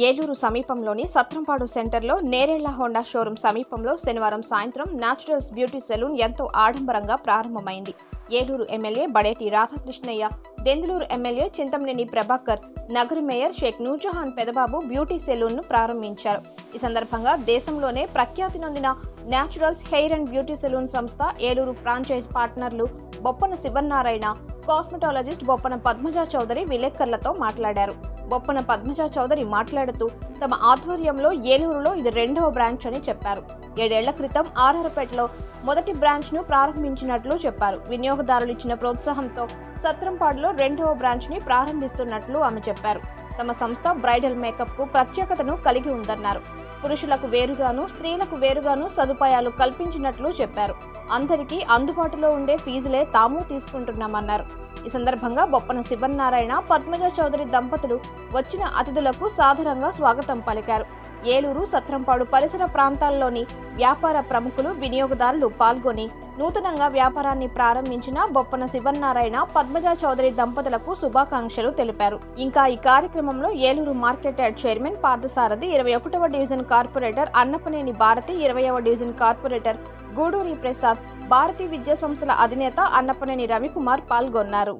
ఏలూరు సమీపంలోని సత్రంపాడు సెంటర్లో Nerella Honda showroom సమీపంలో శనివారం సాయంత్రం న్యాచురల్స్ బ్యూటీ సెలూన్ ఎంతో ఆడంబరంగా ప్రారంభమైంది. ఏలూరు ఎమ్మెల్యే బడేటి రాధాకృష్ణయ్య దెందులూరు ఎమ్మెల్యే చింతమనేని ప్రభాకర్ నగర మేయర్ షేక్ నూర్జహాన్ పెదబాబు బ్యూటీ సెలూన్ను ప్రారంభించారు. ఈ సందర్భంగా దేశంలోనే ప్రఖ్యాతి నొందిన Naturals hair and beauty salon సంస్థ ఏలూరు ఫ్రాంచైజ్ పార్ట్నర్లు బొప్పన శివన్నారాయణ కాస్మెటాలజిస్ట్ బొప్పన పద్మజ చౌదరి విలేకరులతో మాట్లాడారు. బొప్పన పద్మజ చౌదరి మాట్లాడుతూ తమ ఆధ్వర్యంలో ఏలూరులో ఇది రెండవ బ్రాంచ్ అని చెప్పారు. ఏడేళ్ళ క్రితం ఆర్ఆర్పేటలో మొదటి బ్రాంచ్ను ప్రారంభించినట్లు చెప్పారు. వినియోగదారులు ఇచ్చిన ప్రోత్సాహంతో సత్రంపాడులో రెండవ బ్రాంచ్ని ప్రారంభిస్తున్నట్లు ఆమె చెప్పారు. తమ సంస్థ బ్రైడల్ మేకప్కు ప్రత్యేకతను కలిగి ఉందన్నారు. పురుషులకు వేరుగాను స్త్రీలకు వేరుగాను సదుపాయాలు కల్పించినట్లు చెప్పారు. అందరికీ అందుబాటులో ఉండే ఫీజులే తాము తీసుకుంటున్నామన్నారు. ఈ సందర్భంగా బొప్పన శివన్నారాయణ పద్మజ చౌదరి దంపతులు వచ్చిన అతిథులకు సాదరంగా స్వాగతం పలికారు. ఏలూరు సత్రంపాడు పరిసర ప్రాంతాల్లోని వ్యాపార ప్రముఖులు వినియోగదారులు పాల్గొని నూతనంగా వ్యాపారాన్ని ప్రారంభించిన బొప్పన శివన్నారాయణ పద్మజ చౌదరి దంపతులకు శుభాకాంక్షలు తెలిపారు. ఇంకా ఈ కార్యక్రమంలో Eluru market yard chairman Parthasarathi ఇరవై ఒకటవ డివిజన్ కార్పొరేటర్ అన్నపనేని భారతి ఇరవైవ డివిజన్ కార్పొరేటర్ గూడూరి ప్రసాద్ భారతీ విద్యా సంస్థల అధినేత అన్నపనేని రవికుమార్ పాల్గొన్నారు.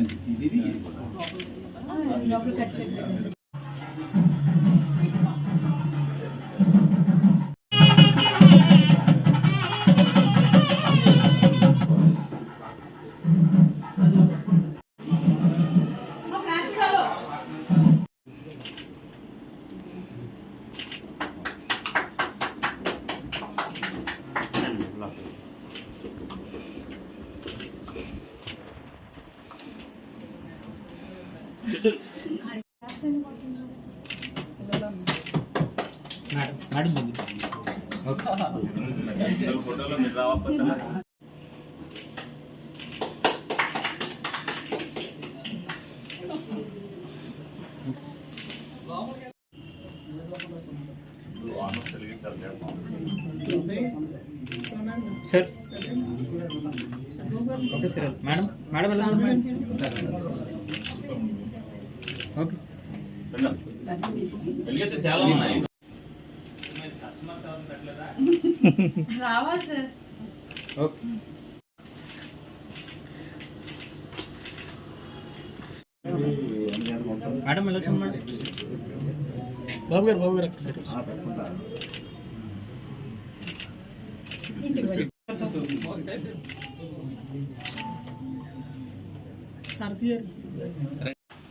చూడండి ఇది మేడం మేడం ఉంది ఫోటోలో మీరు రావకపోతే sir okay sir madam madam ఎలా ఉన్నారు ఓకే. చాలా ఉన్నాయి రావాలి సార్. ఓకే. మేడం ఎలా ఉన్నారు? మేడం బాబు గారు బాబు గారు సార్. ఏమో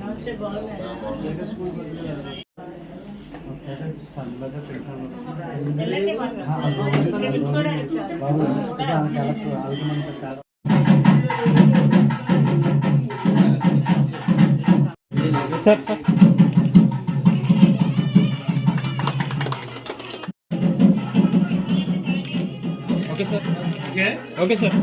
నమస్తే బాగున్నారా వెళ్ళండి మాకు చూడండి సార్ సార్ ఓకే సార్.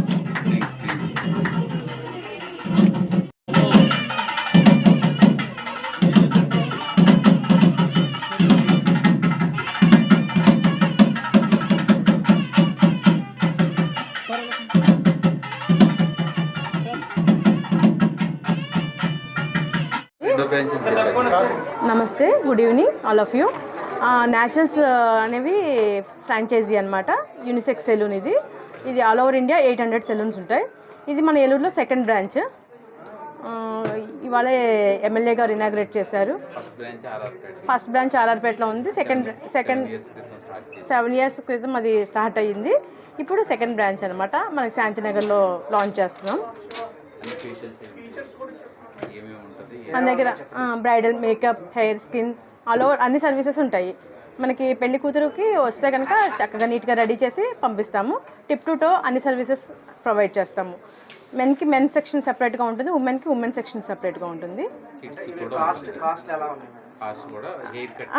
నమస్తే good evening all of you Naturals అనేవి ఫ్రాంచైజీ అనమాట యూనిసెక్స్ సెలూన్ ఇది. ఇది all over India eight hundred salons ఉంటాయి. ఇది మన ఏలూరులో సెకండ్ బ్రాంచ్. ఇవాళ ఎమ్మెల్యే గారు ఇనాగ్రేట్ చేశారు. ఫస్ట్ బ్రాంచ్ ఆర్ఆర్పేటలో ఉంది. సెకండ్ సెకండ్ సెవెన్ ఇయర్స్ క్రితం అది స్టార్ట్ అయ్యింది. ఇప్పుడు సెకండ్ బ్రాంచ్ అనమాట మనకి శాంతినగర్లో లాంచ్ చేస్తున్నాం. మన దగ్గర bridal makeup hair skin all over అన్ని సర్వీసెస్ ఉంటాయి. మనకి పెళ్ళి కూతురుకి వస్తే కనుక చక్కగా నీట్గా రెడీ చేసి పంపిస్తాము. టిప్ టు టో అన్ని సర్వీసెస్ ప్రొవైడ్ చేస్తాము. మెన్కి మెన్ సెక్షన్ సెపరేట్గా ఉంటుంది. ఉమెన్కి ఉమెన్ సెక్షన్ సెపరేట్గా ఉంటుంది. కిడ్స్ కూడా కాస్ట్ కూడా హెయిర్ కట్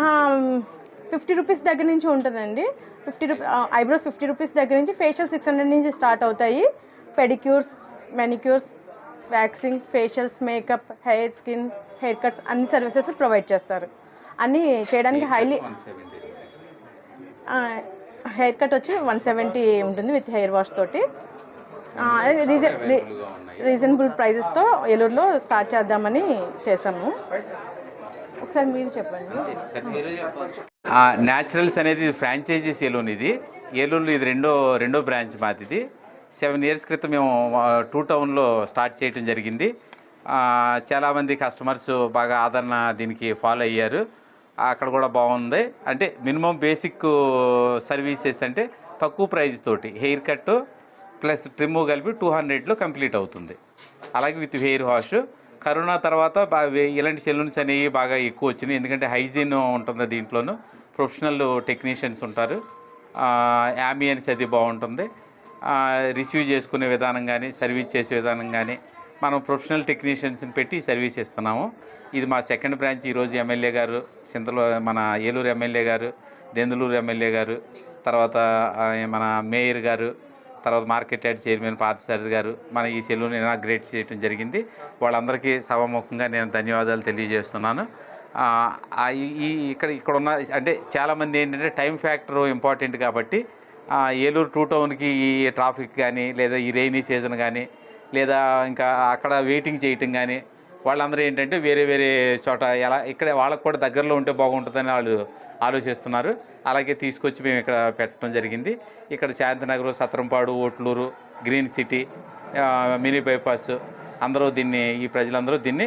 ఫిఫ్టీ రూపీస్ దగ్గర నుంచి ఉంటుందండి. Fifty rupee eyebrows fifty rupees దగ్గర నుంచి ఫేషియల్ సిక్స్ హండ్రెడ్ నుంచి స్టార్ట్ అవుతాయి. Pedicures manicures waxing facials makeup hair skin hair cuts అన్ని సర్వీసెస్ ప్రొవైడ్ చేస్తారు. అన్నీ చేయడానికి హైలీ హెయిర్ కట్ వచ్చి వన్ సెవెంటీ ఉంటుంది విత్ హెయిర్ వాష్ తోటి. ఉన్నాయి. రీజనబుల్ ప్రైజెస్తో ఏలూరులో స్టార్ట్ చేద్దామని చేసాము ఒకసారి మీరు చెప్పండి. న్యాచురల్స్ అనేది ఫ్రాంచైజీ సెలూన్ ఇది. ఏలూరులో ఇది రెండో రెండో బ్రాంచ్ మాది ఇది సెవెన్ ఇయర్స్ క్రితం మేము టూ టౌన్లో స్టార్ట్ చేయడం జరిగింది. ఆ, చాలామంది కస్టమర్స్ బాగా ఆదరణ దీనికి ఫాలో అయ్యారు. అక్కడ కూడా బాగుంది. అంటే మినిమం బేసిక్ సర్వీసెస్ అంటే తక్కువ ప్రైజ్ తోటి హెయిర్ కట్ ప్లస్ ట్రిమ్ కలిపి టూ హండ్రెడ్లో కంప్లీట్ అవుతుంది. అలాగే విత్ హెయిర్ వాష్. కరోనా తర్వాత బాగా ఇలాంటి సెలూన్స్ అనేవి బాగా ఎక్కువ వచ్చినాయి. ఎందుకంటే హైజీన్ ఉంటుంది దీంట్లోనూ? ప్రొఫెషనల్ టెక్నీషియన్స్ ఉంటారు. యామియన్స్ అది బాగుంటుంది. రిసీవ్ చేసుకునే విధానం కానీ సర్వీస్ చేసే విధానం కానీ మనం ప్రొఫెషనల్ టెక్నీషియన్స్ని పెట్టి సర్వీస్ ఇస్తున్నాము ఇది మా సెకండ్ బ్రాంచ్. ఈరోజు ఎమ్మెల్యే గారు సింతలో మన ఏలూరు ఎమ్మెల్యే గారు దెందులూరు ఎమ్మెల్యే గారు తర్వాత మన మేయర్ గారు తర్వాత మార్కెట్ యార్డ్ చైర్మన్ పార్థసారథి గారు మన ఈ సెలూన్ ఇనాగ్రేట్ చేయడం జరిగింది. వాళ్ళందరికీ సభాముఖంగా నేను ధన్యవాదాలు తెలియజేస్తున్నాను. ఈ ఇక్కడ ఇక్కడ ఉన్న అంటే చాలామంది ఏంటంటే టైం ఫ్యాక్టర్ ఇంపార్టెంట్ కాబట్టి ఏలూరు టూ టౌన్కి ఈ ట్రాఫిక్ కానీ లేదా ఈ రెయినీ సీజన్ కానీ లేదా ఇంకా అక్కడ వెయిటింగ్ చేయటం కానీ వాళ్ళందరూ ఏంటంటే వేరే వేరే చోట ఎలా ఇక్కడ వాళ్ళకు కూడా దగ్గరలో ఉంటే బాగుంటుందని వాళ్ళు ఆలోచిస్తున్నారు. అలాగే తీసుకొచ్చి మేము ఇక్కడ పెట్టడం జరిగింది. ఇక్కడ Shantinagar Satrampadu Otluru green city mini bypass అందరూ దీన్ని ఈ ప్రజలందరూ దీన్ని